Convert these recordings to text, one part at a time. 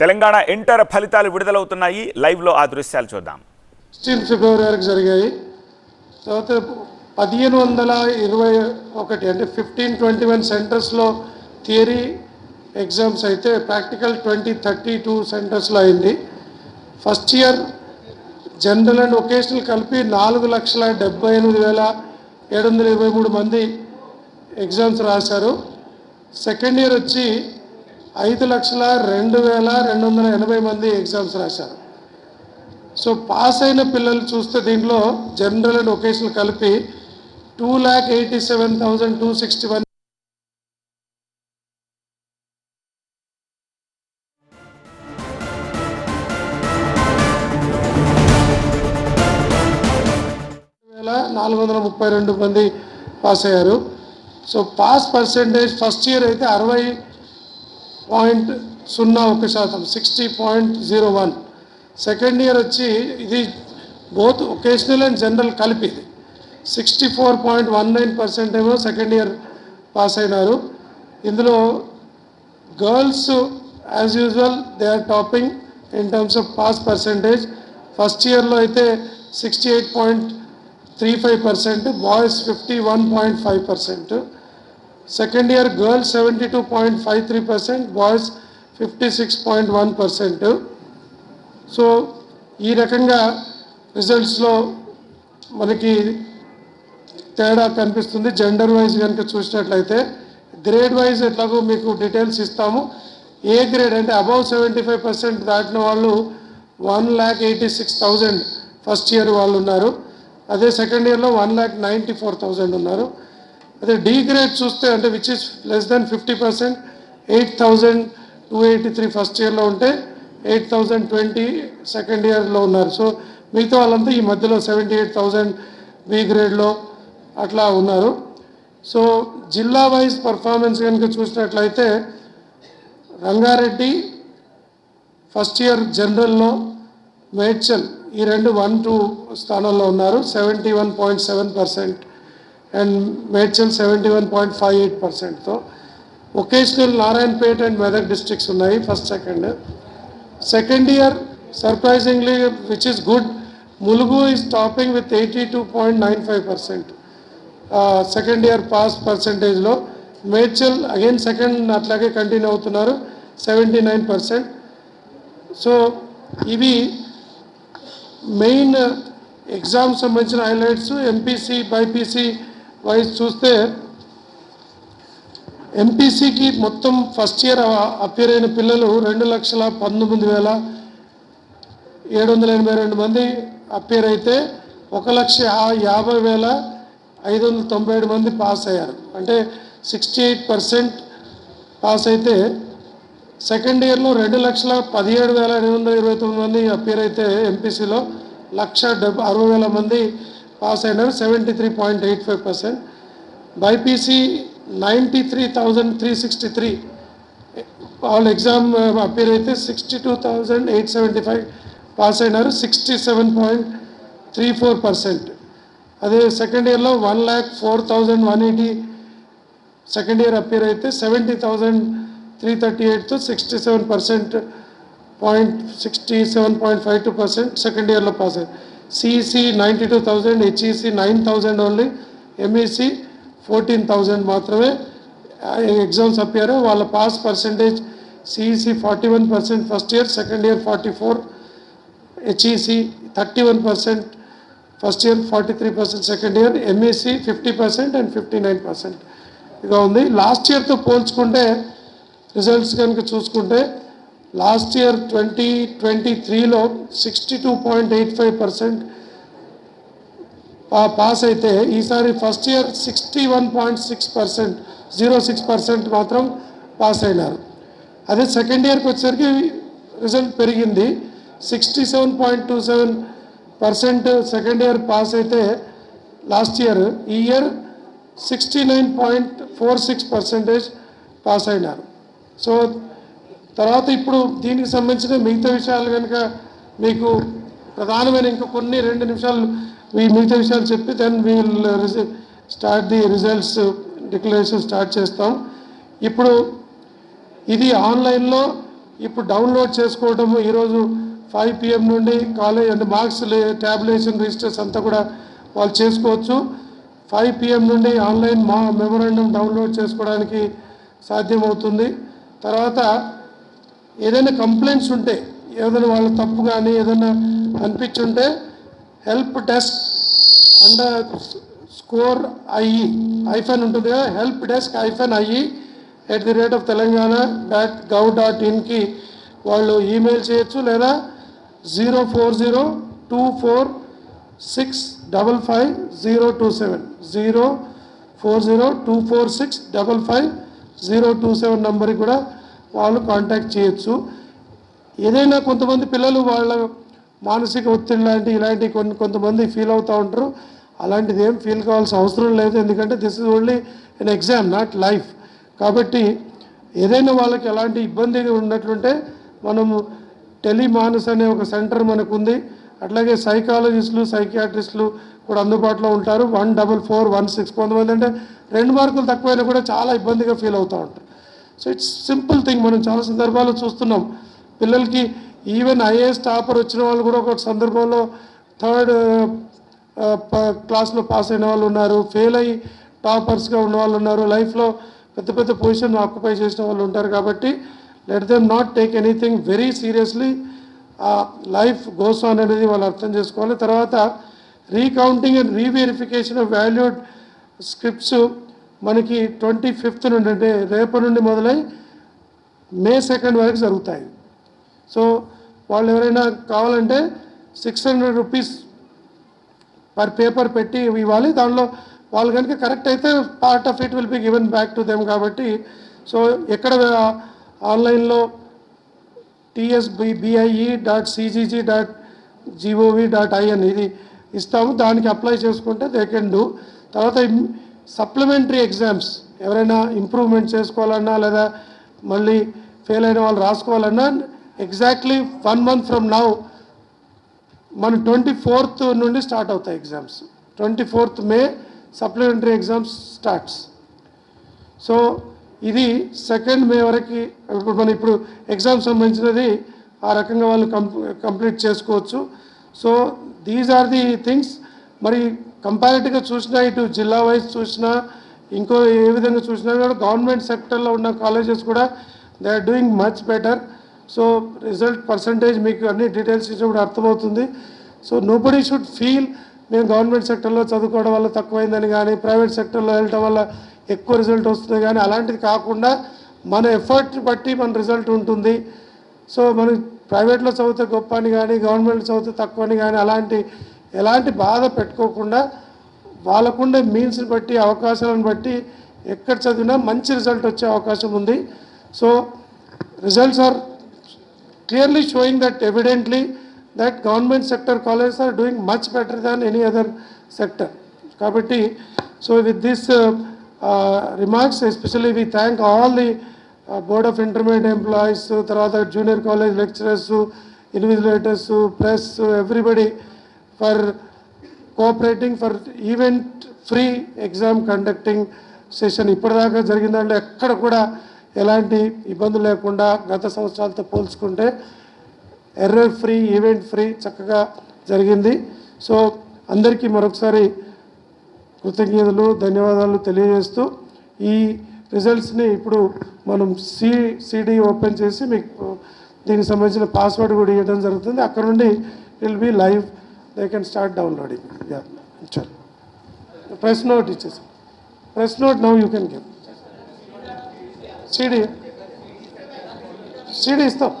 Telangana inter ఫలితాలు విడుదలవుతున్నాయి. లైవ్లో ఆ దృశ్యాలు చూద్దాం. సిక్స్టీన్ ఫిబ్రవరి వరకు జరిగాయి. తర్వాత పదిహేను వందల ఇరవై ఒకటి అంటే ఫిఫ్టీన్ ట్వంటీ వన్ సెంటర్స్లో థియరీ ఎగ్జామ్స్ అయితే ప్రాక్టికల్ ట్వంటీ థర్టీ టూ సెంటర్స్లో అయింది. First year general and vocational కలిపి నాలుగు లక్షల డెబ్బై ఎనిమిది వేల ఏడు వందల ఇరవై మూడు మంది ఎగ్జామ్స్ రాశారు. సెకండ్ ఇయర్ వచ్చి ఐదు లక్షల రెండు వేల రెండు వందల ఎనభై మంది ఎగ్జామ్స్ రాశారు. సో పాస్ అయిన పిల్లలు చూస్తే దీంట్లో జనరల్ అండ్ ఒకేషనల్ కలిపి two lakh eighty seven thousand two sixty one వేల నాలుగు వందల ముప్పై రెండు మంది పాస్ అయ్యారు. So pass percentage first year అయితే అరవై పాయింట్ సున్నా ఒక శాతం sixty point zero one. Second year వచ్చి ఇది బోత్ ఒకేషనల్ అండ్ జనరల్ కలిపి ఇది. Sixty four point one nine percent ఏమో సెకండ్ ఇయర్ పాస్ అయినారు. ఇందులో girls as usual they are topping in terms of pass percentage. First ఇయర్లో అయితే sixty eight point three five percent boys fifty one point five percent. Second year girls seventy two point five three percent boys fifty six point one percent so ఈ రకంగా రిజల్ట్స్లో మనకి తేడా కనిపిస్తుంది. Gender wise కనుక చూసినట్లయితే grade wise ఎట్లాగో మీకు details ఇస్తాము. ఏ గ్రేడ్ అంటే అబౌవ్ సెవెంటీ ఫైవ్ పర్సెంట్ దాటిన వాళ్ళు one lakh eighty six thousand first year వాళ్ళు ఉన్నారు. అదే సెకండ్ ఇయర్లో one lakh ninety four thousand ఉన్నారు. అదే డి గ్రేడ్ చూస్తే అంటే which is less than fifty percent eight thousand two eighty three first ఇయర్లో ఉంటే ఎయిట్ థౌజండ్ ట్వంటీ సెకండ్ ఇయర్లో ఉన్నారు. సో మిగతా వాళ్ళంతా ఈ మధ్యలో సెవెంటీ ఎయిట్ థౌజండ్ బి గ్రేడ్లో అట్లా ఉన్నారు. సో జిల్లా వైజ్ పర్ఫార్మెన్స్ కనుక చూసినట్లయితే రంగారెడ్డి ఫస్ట్ ఇయర్ జనరల్లో మేడ్చల్ ఈ రెండు వన్ టూ స్థానంలో ఉన్నారు seventy one point seven percent and Medchal seventy one point five eight పర్సెంట్తో vocational Narayanpet and Medak districts ఉన్నాయి first second second year surprisingly which is good Mulugu is topping with eighty two point nine five percent second year pass పర్సంటేజ్లో Medchal again second అట్లాగే continue అవుతున్నారు seventy nine percent so ఇవి main exam సంబంధించిన highlights MPC BiPC wise చూస్తే ఎంపీసీకి మొత్తం first year appear అయిన పిల్లలు రెండు లక్షల పంతొమ్మిది వేల ఏడు వందల ఎనభై రెండు మంది అపేర్ అయితే ఒక లక్ష యాభై వేల ఐదు వందల తొంభై ఏడు మంది పాస్ అయ్యారు. అంటే సిక్స్టీ ఎయిట్ పర్సెంట్ పాస్ అయితే సెకండ్ ఇయర్లో రెండు లక్షల పదిహేడు వేల ఎనిమిది వందల ఇరవై తొమ్మిది మంది అపేర్ అయితే ఎంపీసీలో లక్ష డెబ్బై అరవై వేల మంది పాస్ అయినారు seventy three point eight five percent BiPC ninety three thousand three sixty three వాళ్ళ ఎగ్జామ్ అపేర్ అయితే sixty two thousand eight seventy five pass అయినారు sixty seven point three four percent అదే సెకండ్ ఇయర్లో one lakh four thousand one eighty second year appear అయితే seventy thousand three thirty ఎయిట్తో sixty seven percent point sixty seven point five two percent second ఇయర్లో pass అయ్యారు CEC ninety two thousand HEC nine thousand only MEC fourteen thousand మాత్రమే. Exams అప్పారు వాళ్ళ pass percentage CEC forty one percent first year second year forty four HEC thirty one percent first year forty three percent second year MEC fifty percent and fifty nine percent ఇదిగా ఉంది. Last ఇయర్తో పోల్చుకుంటే results కనుక చూసుకుంటే last year twenty twenty త్రీలో sixty two point eight five percent pass అయితే ఈసారి first year sixty one point six percent zero six percent మాత్రం పాస్ అయినారు అదే సెకండ్ ఇయర్కి వచ్చేసరికి రిజల్ట్ పెరిగింది sixty seven point two seven percent second year pass అయితే లాస్ట్ ఇయర్ ఈ year sixty nine point four six percentage pass అయినారు so తర్వాత ఇప్పుడు దీనికి సంబంధించిన మిగతా విషయాలు కనుక మీకు ప్రధానమైన ఇంకా కొన్ని రెండు నిమిషాలు ఈ మిగతా విషయాలు చెప్పి then we will start the results declaration start చేస్తాం. ఇప్పుడు ఇది ఆన్లైన్లో ఇప్పుడు డౌన్లోడ్ చేసుకోవడము ఈరోజు ఫైవ్ పిఎం నుండి కాలేజ్ అంటే మార్క్స్ ట్యాబ్లేషన్ రిజిస్టర్స్ అంతా కూడా వాళ్ళు చేసుకోవచ్చు. ఫైవ్ పిఎం నుండి ఆన్లైన్ మా మెమోరాండం డౌన్లోడ్ చేసుకోవడానికి సాధ్యమవుతుంది. తర్వాత ఏదైనా కంప్లైంట్స్ ఉంటే ఏదైనా వాళ్ళ తప్పు కానీ ఏదైనా అనిపించుంటే help desk underscore IE hyphen ఉంటుంది కదా help desk hyphen IE at the rate of Telangana dot gov dot ఇన్కి వాళ్ళు ఈమెయిల్ చేయొచ్చు లేదా zero four zero two four six double five zero two seven zero four zero two four six double five zero two seven నెంబర్కి కూడా వాళ్ళు contact చేయొచ్చు. ఏదైనా కొంతమంది పిల్లలు వాళ్ళ మానసిక ఒత్తిడి లాంటి ఇలాంటి కొన్ని కొంతమంది ఫీల్ అవుతూ ఉంటారు. అలాంటిది ఏం ఫీల్ కావాల్సిన అవసరం లేదు. ఎందుకంటే this is only an exam not life కాబట్టి ఏదైనా వాళ్ళకి ఎలాంటి ఇబ్బంది ఉన్నట్లుంటే మనము టెలిమానస్ అనే ఒక సెంటర్ మనకు ఉంది అట్లాగే సైకాలజిస్టులు సైకియాట్రిస్టులు కూడా అందుబాటులో ఉంటారు. One double four one six కొంతమంది అంటే రెండు మార్కులు తక్కువైనా కూడా చాలా ఇబ్బందిగా ఫీల్ అవుతూ ఉంటారు. సో ఇట్స్ సింపుల్ థింగ్ మనం చాలా సందర్భాల్లో చూస్తున్నాం. పిల్లలకి ఈవెన్ ఐఏఎస్ టాపర్ వచ్చిన వాళ్ళు కూడా ఒక సందర్భంలో థర్డ్ క్లాస్లో పాస్ అయిన వాళ్ళు ఉన్నారు. ఫెయిల్ అయ్యి టాపర్స్గా ఉన్న వాళ్ళు ఉన్నారు. లైఫ్లో పెద్ద పెద్ద పొజిషన్ ఆక్యుపై చేసిన వాళ్ళు ఉంటారు కాబట్టి let them not take anything very seriously life goes on అనేది వాళ్ళు అర్థం చేసుకోవాలి. తర్వాత recounting and reverification of valued scripts మనకి ట్వంటీ ఫిఫ్త్ నుండి అంటే రేపటి నుండి మొదలై మే సెకండ్ వరకు జరుగుతాయి. సో వాళ్ళు ఎవరైనా కావాలంటే six hundred rupees per paper పెట్టి ఇవ్వాలి. దానిలో వాళ్ళు కనుక కరెక్ట్ అయితే part of it will be given back to them కాబట్టి. సో ఎక్కడ ఆన్లైన్లో TSB dot CGG dot GOV dot IN ఇది ఇస్తాము. దానికి అప్లై చేసుకుంటే దే కెన్ డూ. తర్వాత సప్లిమెంటరీ ఎగ్జామ్స్ ఎవరైనా ఇంప్రూవ్మెంట్ చేసుకోవాలన్నా లేదా మళ్ళీ ఫెయిల్ అయిన వాళ్ళు రాసుకోవాలన్నా exactly one month from now మన ట్వంటీ ఫోర్త్ నుండి స్టార్ట్ అవుతాయి exams. Twenty fourth May supplementary exams starts. So ఇది సెకండ్ మే వరకు ఇప్పుడు మనం ఇప్పుడు ఎగ్జామ్ సంబంధించినది ఆ రకంగా వాళ్ళు కంప్లీట్ చేసుకోవచ్చు. So these are the things. మరి కంపారిటివ్గా చూసినా ఇటు జిల్లా వైజ్ చూసినా ఇంకో ఏ విధంగా చూసినా కూడా గవర్నమెంట్ సెక్టర్లో ఉన్న కాలేజెస్ కూడా they are doing much better so result percentage మీకు అన్ని డీటెయిల్స్ ఇచ్చినప్పుడు అర్థమవుతుంది. సో నోబడీ షుడ్ ఫీల్ మేము గవర్నమెంట్ సెక్టర్లో చదువుకోవడం వల్ల తక్కువైందని కానీ ప్రైవేట్ సెక్టర్లో వెళ్ళటం వల్ల ఎక్కువ రిజల్ట్ వస్తుంది కానీ అలాంటిది కాకుండా మన ఎఫర్ట్ బట్టి మన రిజల్ట్ ఉంటుంది. సో మనం ప్రైవేట్లో చదివితే గొప్ప అని కానీ గవర్నమెంట్ చదివితే తక్కువ అని కానీ అలాంటి ఎలాంటి బాధ పెట్టుకోకుండా వాళ్ళకుండే మీన్స్ని బట్టి అవకాశాలను బట్టి ఎక్కడ చదివినా మంచి రిజల్ట్ వచ్చే అవకాశం ఉంది. So results are clearly showing that evidently that government sector colleges are doing much better than any other sector కాబట్టి so with this remarks especially we thank all the board of intermediate employees తర్వాత junior college lecturers invigilators plus everybody for for cooperating for event free exam conducting session ఇప్పటిదాకా జరిగిన దాంట్లో ఎక్కడ కూడా ఎలాంటి ఇబ్బందులు లేకుండా గత సంవత్సరాలతో పోల్చుకుంటే ఎర్రర్ ఫ్రీ ఈవెంట్ ఫ్రీ చక్కగా జరిగింది. సో అందరికీ మరొకసారి కృతజ్ఞతలు ధన్యవాదాలు తెలియజేస్తూ ఈ రిజల్ట్స్ని ఇప్పుడు మనం సి సిడి ఓపెన్ చేసి మీకు దీనికి సంబంధించిన పాస్వర్డ్ కూడా ఇవ్వడం జరుగుతుంది. అక్కడ నుండి will be live they can start downloading yeah చల్ ప్రెస్ నోట్ ఇచ్చేసి press note now you can give CD CD ఇస్తాం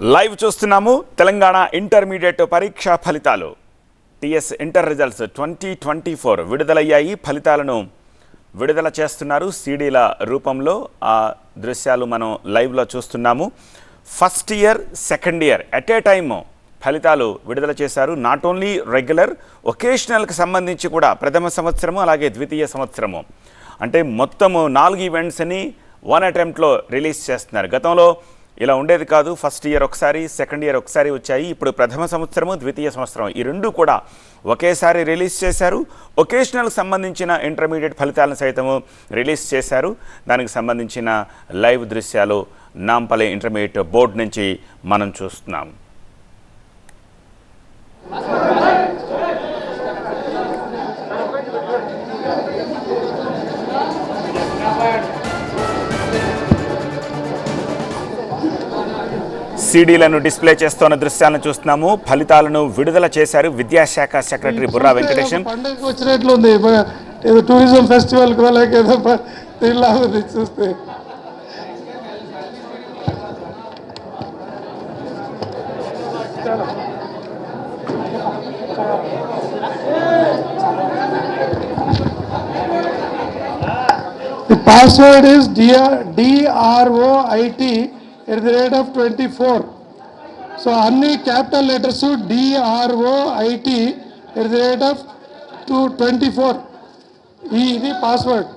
లైవ్ చూస్తున్నాము తెలంగాణ ఇంటర్మీడియట్ పరీక్షా ఫలితాలు. TS inter results twenty twenty four విడుదలయ్యాయి. ఫలితాలను విడుదల చేస్తున్నారు సీడీల రూపంలో. ఆ దృశ్యాలు మనం లైవ్లో చూస్తున్నాము. First year second year at a time ఫలితాలు విడుదల చేశారు. నాట్ ఓన్లీ రెగ్యులర్ ఒకేషనల్కి సంబంధించి కూడా ప్రథమ సంవత్సరము అలాగే ద్వితీయ సంవత్సరము. అంటే మొత్తము నాలుగు ఈవెంట్స్ని వన్ అటెంప్ట్లో రిలీజ్ చేస్తున్నారు. గతంలో ఇలా ఉండేది కాదు. ఫస్ట్ ఇయర్ ఒకసారి సెకండ్ ఇయర్ ఒకసారి వచ్చాయి. ఇప్పుడు ప్రథమ సంవత్సరము ద్వితీయ సంవత్సరం ఈ రెండు కూడా ఒకేసారి రిలీజ్ చేశారు. ఒకేషనల్కి సంబంధించిన ఇంటర్మీడియట్ ఫలితాలను సైతము రిలీజ్ చేశారు. దానికి సంబంధించిన లైవ్ దృశ్యాలు నాంపల్లి ఇంటర్మీడియట్ బోర్డు నుంచి మనం చూస్తున్నాం. సీడీలను డిస్ప్లే చేస్తున్న దృశ్యాలను చూస్తున్నాము. ఫలితాలను విడుదల చేశారు విద్యాశాఖ సెక్రటరీ బుర్రా వెంకటేశం. ఏదో టూరిజం ఫెస్టివల్ ఏదో చూస్తే. The password is DROIT at the rate of twenty four so అన్ని capital letters D R O I T at the rate of two twenty four ఈ ఇది పాస్వర్డ్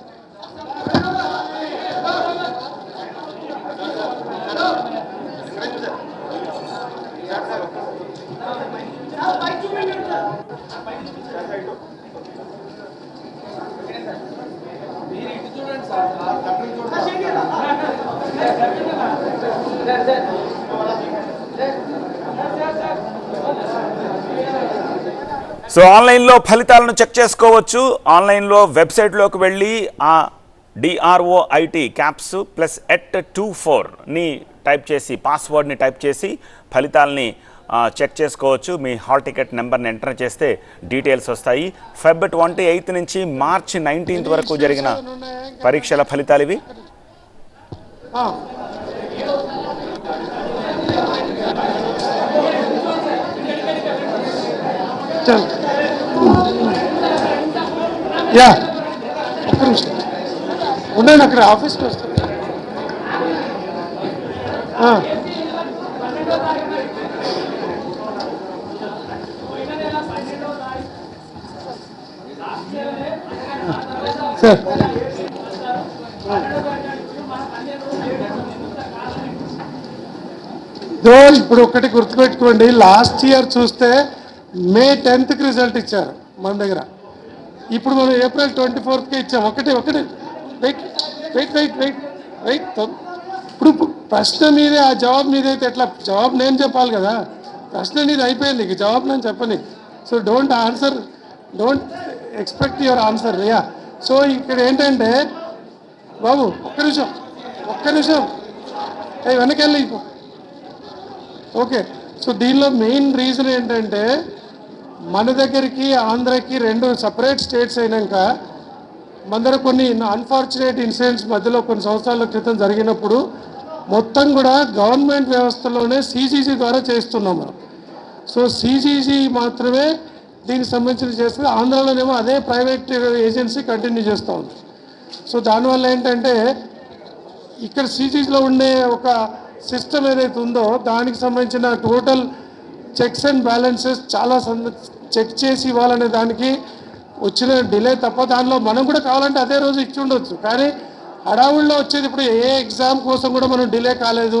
సో ఆన్లైన్లో ఫలితాలను చెక్ చేసుకోవచ్చు. ఆన్లైన్లో వెబ్సైట్లోకి వెళ్ళి ఆ D R O I T caps plus at two ఫోర్ని type చేసి పాస్వర్డ్ని టైప్ చేసి ఫలితాలని చెక్ చేసుకోవచ్చు. మీ హాల్ టికెట్ నెంబర్ని ఎంటర్ చేస్తే డీటెయిల్స్ వస్తాయి. ఫెబ్ ట్వంటీ ఎయిత్ నుంచి మార్చి నైన్టీన్త్ వరకు జరిగిన పరీక్షల ఫలితాలు ఇవి. యా. ఒక్క నిమిషం. ఉండండి అక్కడ ఆఫీస్కి వస్తాను సార్. దో ఇప్పుడు ఒకటి గుర్తుపెట్టుకోండి. లాస్ట్ ఇయర్ చూస్తే మే టెన్త్కి రిజల్ట్ ఇచ్చారు మన దగ్గర. ఇప్పుడు మనం ఏప్రిల్ ట్వంటీ ఫోర్త్కి ఇచ్చాం. ఒకటి ఒకటి. Wait wait wait wait wait ఇప్పుడు ప్రశ్న మీదే ఆ జవాబు మీదైతే ఎట్లా? జవాబు నేను చెప్పాలి కదా. ప్రశ్న నీది అయిపోయింది నీకు జవాబు నేను చెప్పని. So don't answer don't expect your answer yeah so ఇక్కడ ఏంటంటే బాబు ఒక్క నిమిషం ఒక్క నిమిషం. ఏ వెనకెళ్ళి. ఓకే సో దీనిలో మెయిన్ రీజన్ ఏంటంటే మన దగ్గరికి ఆంధ్రకి రెండు సపరేట్ స్టేట్స్ అయినాక మన కొన్ని అన్ఫార్చునేట్ ఇన్సిడెంట్స్ మధ్యలో కొన్ని సంవత్సరాల క్రితం జరిగినప్పుడు మొత్తం కూడా గవర్నమెంట్ వ్యవస్థలోనే సీజీసీ ద్వారా చేస్తున్నాం మనం. సో సీజీసీ మాత్రమే దీనికి సంబంధించి చేస్తుంది. ఆంధ్రాలోనేమో అదే ప్రైవేట్ ఏజెన్సీ కంటిన్యూ చేస్తూ ఉంది. సో దానివల్ల ఏంటంటే ఇక్కడ సీజీస్లో ఉండే ఒక సిస్టమ్ ఏదైతే ఉందో దానికి సంబంధించిన టోటల్ చెక్స్ అండ్ బ్యాలెన్సెస్ చాలా చెక్ చేసి ఇవ్వాలనే దానికి వచ్చిన డిలే తప్ప దానిలో మనం కూడా కావాలంటే అదే రోజు ఇచ్చి ఉండొచ్చు. కానీ హడావుల్లో వచ్చేది ఇప్పుడు ఏ ఎగ్జామ్ కోసం కూడా మనం డిలే కాలేదు.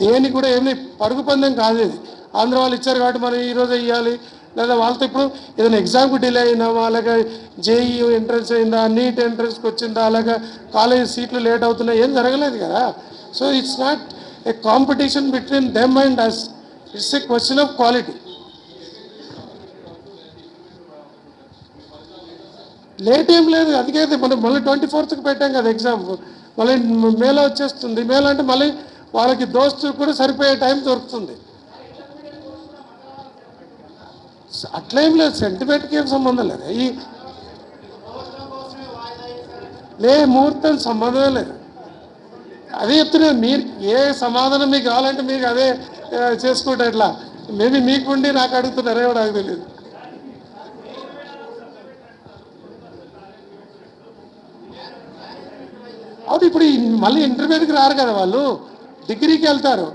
దేనికి కూడా ఏమి పరుగు పందెం కాదు ఇది. ఆంధ్ర వాళ్ళు ఇచ్చారు కాబట్టి మనం ఈరోజు ఇవ్వాలి లేదా వాళ్ళతో ఇప్పుడు ఏదైనా ఎగ్జామ్కి డిలే అయినా అలాగే జేఈ ఎంట్రన్స్ అయిందా నీట్ ఎంట్రన్స్కి వచ్చిందా అలాగే కాలేజ్ సీట్లు లేట్ అవుతున్నాయి ఏం జరగలేదు కదా. So it's not a competition between them and us it's a question of quality late ఏం లేదు అందుకే మనం మళ్ళీ ట్వంటీ ఫోర్త్కి పెట్టాం కదా ఎగ్జామ్ మళ్ళీ మేలో వచ్చేస్తుంది. మేలో అంటే మళ్ళీ వాళ్ళకి దోస్తులు కూడా సరిపోయే టైం దొరుకుతుంది. అట్లేం లేదు సెంటిమెంట్కి ఏం సంబంధం లేదు. ఈ లే ముహూర్తం సంబంధమే లేదు. అదే చెప్తున్నాను మీరు ఏ సమాధానం మీకు కావాలంటే మీకు అదే చేసుకుంటే ఎట్లా మేబీ మీకుండి నాకు అడుగుతున్నారే నాకు తెలియదు అవును ఇప్పుడు మళ్ళీ ఇంటర్మీడియట్కి రారు కదా వాళ్ళు. డిగ్రీకి వెళ్తారు.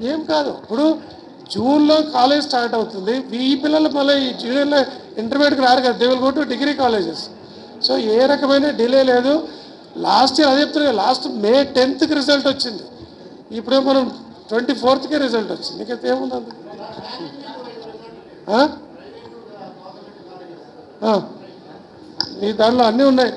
ఏం కాదు. ఇప్పుడు జూన్లో కాలేజ్ స్టార్ట్ అవుతుంది. ఈ పిల్లలు మళ్ళీ ఈ జూనియర్లో ఇంటర్మీడియట్కి రారు కదా. They will go to degree colleges. So ఏ రకమైన డిలే లేదు. లాస్ట్ ఇయర్ అదే చెప్తున్నా లాస్ట్ మే టెన్త్కి రిజల్ట్ వచ్చింది. ఇప్పుడే మనం ట్వంటీ ఫోర్త్కే రిజల్ట్ వచ్చింది. ఇంకైతే ఏముంది అది నీ దాంట్లో అన్నీ ఉన్నాయి.